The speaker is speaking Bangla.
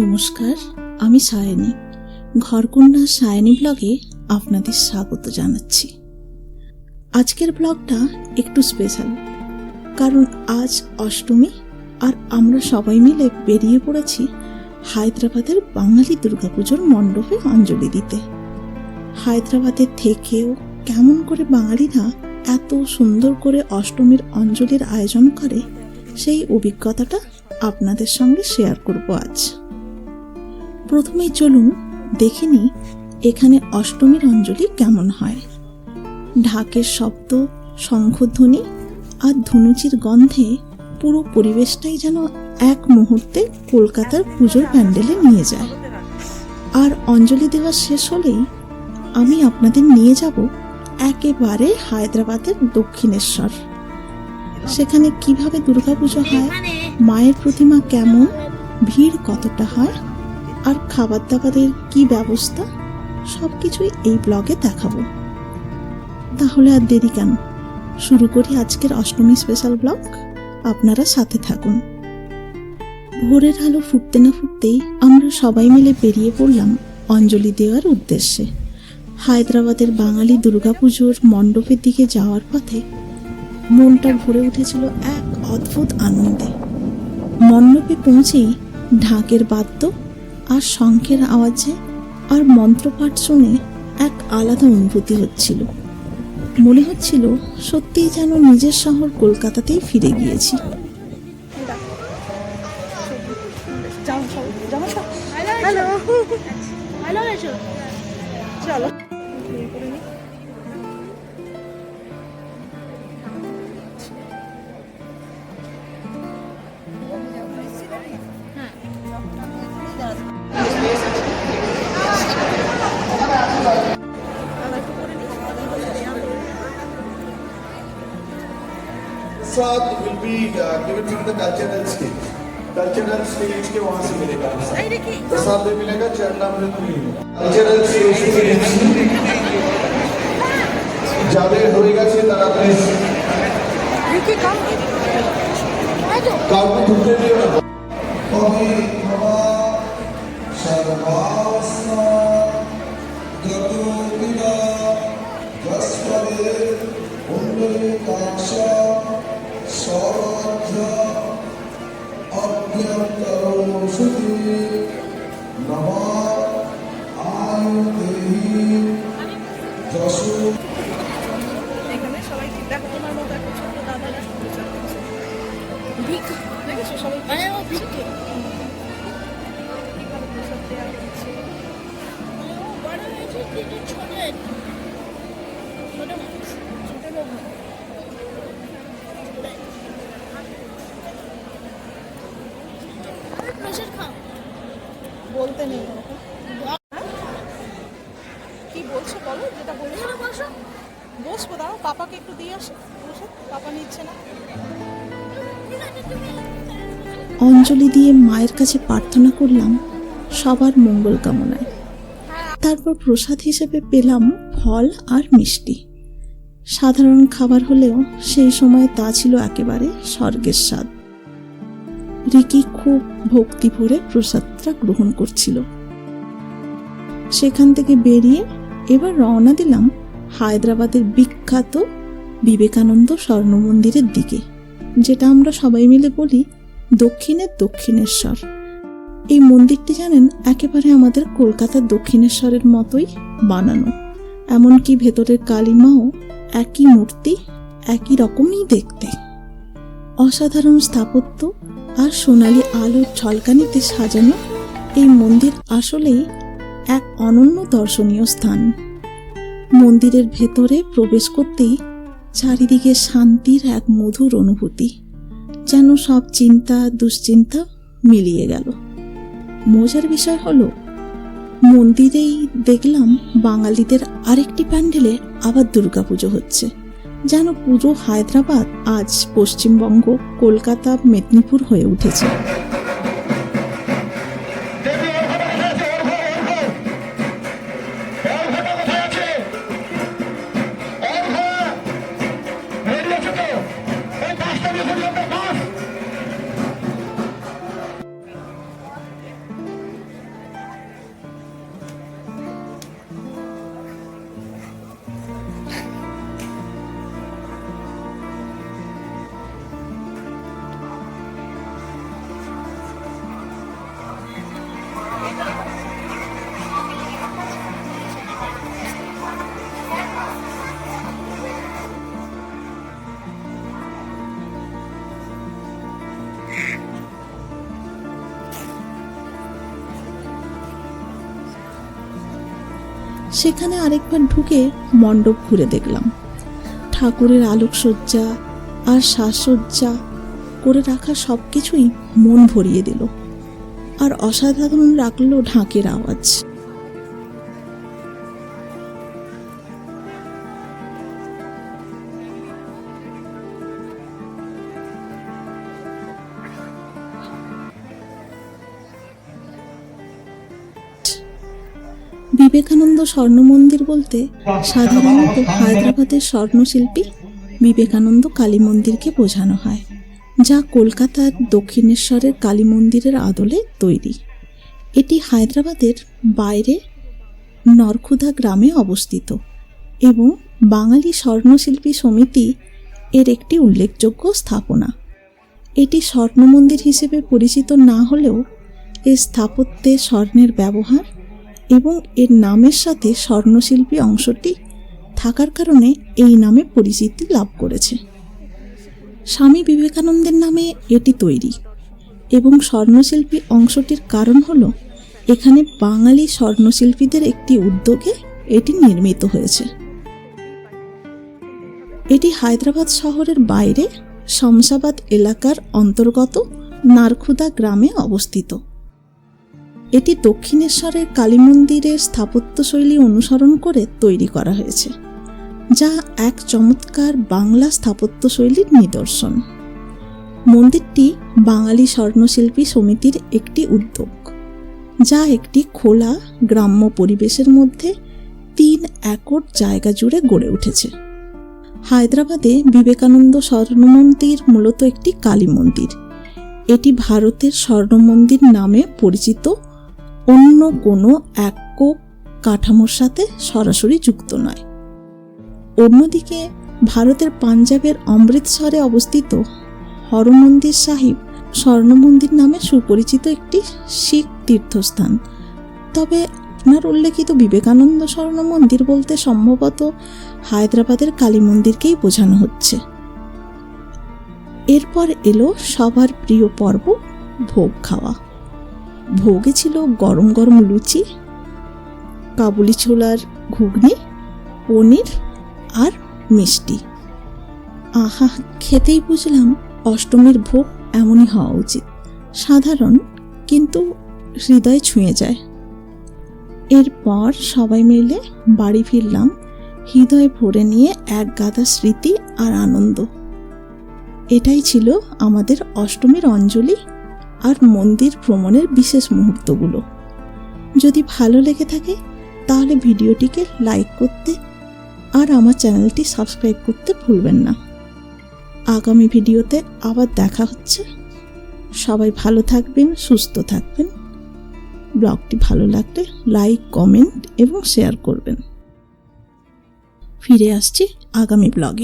নমস্কার, আমি সায়নী। ঘরকন্যা সায়নী ব্লগে আপনাদের স্বাগত জানাচ্ছি। আজকের ব্লগটা একটু স্পেশাল কারণ আজ অষ্টমী আর আমরা সবাই মিলে বেরিয়ে পড়েছি হায়দ্রাবাদের বাঙালি দুর্গাপুজোর মণ্ডপে অঞ্জলি দিতে। হায়দ্রাবাদের থেকেও কেমন করে বাঙালিরা এত সুন্দর করে অষ্টমীর অঞ্জলির আয়োজন করে, সেই অভিজ্ঞতাটা আপনাদের সঙ্গে শেয়ার করব আজ। প্রথমেই চলুন দেখে নিই এখানে অষ্টমীর অঞ্জলি কেমন হয়। ঢাকের শব্দ, শঙ্খধ্বনি আর ধনুচির গন্ধে পুরো পরিবেশটাই যেন এক মুহূর্তে কলকাতার পুজোর প্যান্ডেলে নিয়ে যায়। আর অঞ্জলি দেওয়া শেষ হলেই আমি আপনাদের নিয়ে যাব একেবারে হায়দ্রাবাদের দক্ষিণেশ্বর। সেখানে কীভাবে দুর্গাপুজো হয়, মায়ের প্রতিমা কেমন, ভিড় কতটা হয় আর খাবার দাবারের কি ব্যবস্থা? সব কিছুই এই ব্লগে দেখাবো। তাহলে আর দেরি কেন? শুরু করি আজকের অষ্টমী স্পেশাল ব্লগ আপনারা সাথে থাকুন। ভোরের আলো ফুটতে না ফুটতেই আমরা সবাই মিলে বেরিয়ে পড়লাম অঞ্জলি দেওয়ার উদ্দেশ্যে। হায়দ্রাবাদের বাঙালি দুর্গাপুজোর মণ্ডপের দিকে যাওয়ার পথে মনটা ভরে উঠেছিল এক অদ্ভুত আনন্দে। মণ্ডপে পৌঁছেই ঢাকের বাদ্য আর শঙ্খের আওয়াজে আর মন্ত্রপাঠ শুনে এক আলাদা অনুভূতি হচ্ছিল। মনে হচ্ছিল সত্যিই যেন নিজের শহর কলকাতাতেই ফিরে গিয়েছি। চলো। साथ will be uh, given from the cultural stage. Cultural stage के वहां से मिलेगा प्रसाद में मिलेगा चरणामृत मिलेगा कल्चरल स्टेज থেকে যাদের হয়ে গেছে তারা প্লিজ কাউকে ঢুকতে দিও না Santo. যেটা বলছো? বসবো পাপাকে একটু দিয়ে আসো, বসো, পাপা নিচ্ছে না। অঞ্জলি দিয়ে মায়ের কাছে প্রার্থনা করলাম, সবার মঙ্গল কামনায়। তারপর প্রসাদ হিসেবে পেলাম ফল আর মিষ্টি। সাধারণ খাবার হলেও সেই সময় তা ছিল একেবারে স্বর্গের স্বাদ। রিকি খুব ভক্তি ভরে প্রসাদটা গ্রহণ করছিল। সেখান থেকে বেরিয়ে এবার রওনা দিলাম হায়দ্রাবাদের বিখ্যাত বিবেকানন্দ স্বর্ণ মন্দিরের দিকে, যেটা আমরা সবাই মিলে বলি দক্ষিণের দক্ষিণেশ্বর। এই মন্দিরটি জানেন একেবারে আমাদের কলকাতার দক্ষিণেশ্বরের মতোই বানানো। এমনকি ভেতরের কালিমাও একই মূর্তি, একই রকমই দেখতে। অসাধারণ স্থাপত্য আর সোনালি আলোর ঝলকানিতে সাজানো এই মন্দির আসলেই এক অনন্য দর্শনীয় স্থান। মন্দিরের ভেতরে প্রবেশ করতেই চারিদিকে শান্তির এক মধুর অনুভূতি, যেন সব চিন্তা, দুশ্চিন্তা মিলিয়ে গেল। মজার বিষয় হলো, মন্দিরেই দেখলাম বাঙালিদের আরেকটি প্যান্ডেলে আবার দুর্গাপুজো হচ্ছে, যেন পুরো হায়দ্রাবাদ আজ পশ্চিমবঙ্গ, কলকাতা, মেদিনীপুর হয়ে উঠেছে। সেখানে আরেকবার ঢুকে মণ্ডপ ঘুরে দেখলাম। ঠাকুরের আলোকসজ্জা আর সাজসজ্জা করে রাখা সব কিছুই মন ভরিয়ে দিল। আর অসাধারণ রাখল ঢাকের আওয়াজ। বিবেকানন্দ স্বর্ণ মন্দির বলতে সাধারণত হায়দ্রাবাদের স্বর্ণশিল্পী বিবেকানন্দ কালী মন্দিরকে বোঝানো হয় যা কলকাতার দক্ষিণেশ্বরের কালী মন্দিরের আদলে তৈরি। এটি হায়দ্রাবাদের বাইরে নরখুদা গ্রামে অবস্থিত এবং বাঙালি স্বর্ণশিল্পী সমিতি এর একটি উল্লেখযোগ্য স্থাপনা। এটি স্বর্ণ মন্দির হিসেবে পরিচিত না হলেও এর স্থাপত্যে স্বর্ণের ব্যবহার এবং এর নামের সাথে স্বর্ণশিল্পী অংশটি থাকার কারণে এই নামে পরিচিতি লাভ করেছে। স্বামী বিবেকানন্দের নামে এটি তৈরি এবং স্বর্ণশিল্পী অংশটির কারণ হল, এখানে বাঙালি স্বর্ণশিল্পীদের একটি উদ্যোগে এটি নির্মিত হয়েছে। এটি হায়দ্রাবাদ শহরের বাইরে শমশাবাদ এলাকার অন্তর্গত নারখুদা গ্রামে অবস্থিত। এটি দক্ষিণেশ্বরের কালী মন্দিরের স্থাপত্যশৈলী অনুসরণ করে তৈরি করা হয়েছে, যা এক চমৎকার বাংলা স্থাপত্যশৈলীর নিদর্শন। মন্দিরটি বাঙালি স্বর্ণশিল্পী সমিতির একটি উদ্যোগ, যা একটি খোলা, গ্রাম্য পরিবেশের মধ্যে তিন একর জায়গা জুড়ে গড়ে উঠেছে। হায়দ্রাবাদে বিবেকানন্দ স্বর্ণ মন্দির মূলত একটি কালী মন্দির। এটি ভারতের স্বর্ণ মন্দির নামে পরিচিত অন্য কোনো একক কাঠামোর সাথে সরাসরি যুক্ত নয়। অন্যদিকে ভারতের পাঞ্জাবের অমৃতসরে অবস্থিত হরমন্দির সাহিব স্বর্ণ মন্দির নামে সুপরিচিত একটি শিখ তীর্থস্থান। তবে আপনার উল্লেখিত বিবেকানন্দ স্বর্ণ মন্দির বলতে সম্ভবত হায়দ্রাবাদের কালী মন্দিরকেই বোঝানো হচ্ছে। এরপর এলো সবার প্রিয় পর্ব ভোগ খাওয়া। ভোগে ছিল গরম গরম লুচি, কাবুলি ছোলার ঘুগনি, পনির আর মিষ্টি। আহা, খেতেই বুঝলাম অষ্টমীর ভোগ এমনই হওয়া উচিত। সাধারণ, কিন্তু হৃদয় ছুঁয়ে যায়। এরপর সবাই মিলে বাড়ি ফিরলাম, হৃদয় ভরে নিয়ে এক গাদা স্মৃতি আর আনন্দ। এটাই ছিল আমাদের অষ্টমীর অঞ্জলি আর মন্দির ভ্রমণের বিশেষ মুহূর্তগুলো। যদি ভালো লেগে থাকে, তাহলে ভিডিওটিকে লাইক করতে আর আমার চ্যানেলটি সাবস্ক্রাইব করতে ভুলবেন না। আগামী ভিডিওতে আবার দেখা হচ্ছে। সবাই ভালো থাকবেন, সুস্থ থাকবেন। ব্লগটি ভালো লাগলে লাইক, কমেন্ট এবং শেয়ার করবেন। ফিরে আসছি আগামী ব্লগে।